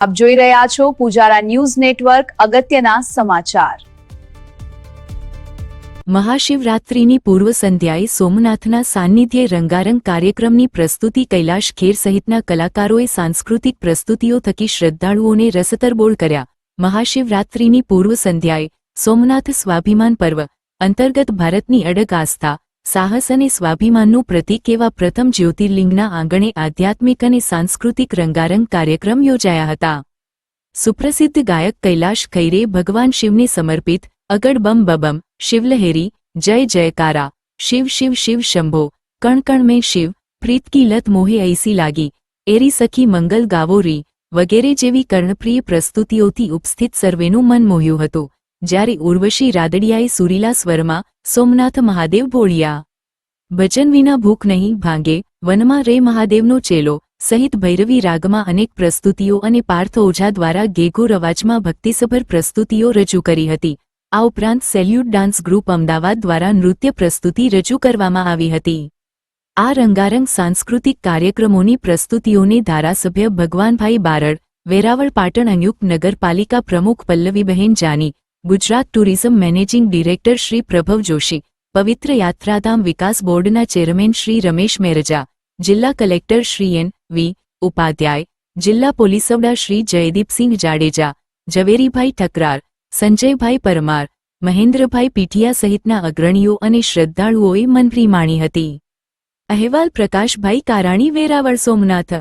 આપ જોઈ રહ્યા છો પૂજારા ન્યૂઝ નેટવર્ક, અગત્યના સમાચાર. મહાશિવરાત્રિની પૂર્વ સંધ્યાએ સોમનાથના સાન્નિધ્યે રંગારંગ કાર્યક્રમની પ્રસ્તુતિ કૈલાશ ખેર સહિતના કલાકારોએ સાંસ્કૃતિક પ્રસ્તુતિઓ થકી શ્રદ્ધાળુઓને રસતરબોળ કર્યા. મહાશિવરાત્રિની પૂર્વ સંધ્યાએ સોમનાથ સ્વાભિમાન પર્વ અંતર્ગત ભારતની અડગ આસ્થા સાહસ અને સ્વાભિમાનનું પ્રતીક એવા પ્રથમ જ્યોતિર્લિંગના આંગણે આધ્યાત્મિક અને સાંસ્કૃતિક રંગારંગ કાર્યક્રમ યોજાયા હતા. સુપ્રસિદ્ધ ગાયક કૈલાશ ખૈરે ભગવાન શિવને સમર્પિત અગડબમ બબમ, શિવલહેરી, જય જયકારા, શિવ શિવ શિવ શંભો, કણ કણ મેં શિવ, પ્રીત કી લત મોહે ઐસી લાગી, એરી સખી મંગલ ગાવો રી, વગેરે જેવી કર્ણપ્રિય પ્રસ્તુતિઓથી ઉપસ્થિત સર્વેનું મન મોહ્યું હતું. જ્યારે ઉર્વશી રાદડિયાએ સુરીલા સ્વરમાં સોમનાથ મહાદેવ ભોળિયા ભજન વિના ભૂખ નહીં ભાંગે, વનમાં રે મહાદેવનો ચેલો, સહિત ભૈરવી રાગમાં અનેક પ્રસ્તુતિઓ અને પાર્થ ઓઝા દ્વારા ગેગોર અવાજમાં ભક્તિસભર પ્રસ્તુતિઓ રજૂ કરી હતી. આ ઉપરાંત સેલ્યુટ ડાન્સ ગ્રુપ અમદાવાદ દ્વારા નૃત્ય પ્રસ્તુતિ રજૂ કરવામાં આવી હતી. આ રંગારંગ સાંસ્કૃતિક કાર્યક્રમોની પ્રસ્તુતિઓને ધારાસભ્ય ભગવાનભાઈ બારડ, વેરાવળ પાટણ અંયુક્ત નગરપાલિકા પ્રમુખ Pallavibahen Jani Gujarat tourism managing director Shri Prabhav Joshi, પવિત્ર યાત્રાધામ વિકાસ બોર્ડના ચેરમેન શ્રી રમેશ મેરજા, જિલ્લા collector Shri N V Upadhyay, જિલ્લા પોલીસ વડા શ્રી જયદીપસિંહ જાડેજા, ઝવેરીભાઈ ઠકરાર, સંજયભાઈ પરમાર, મહેન્દ્રભાઈ પીઠિયા સહિતના અગ્રણીઓ અને શ્રદ્ધાળુઓએ મંત્રી માણી હતી. અહેવાલ પ્રકાશભાઈ કારાણી વેરાવળ સોમનાથ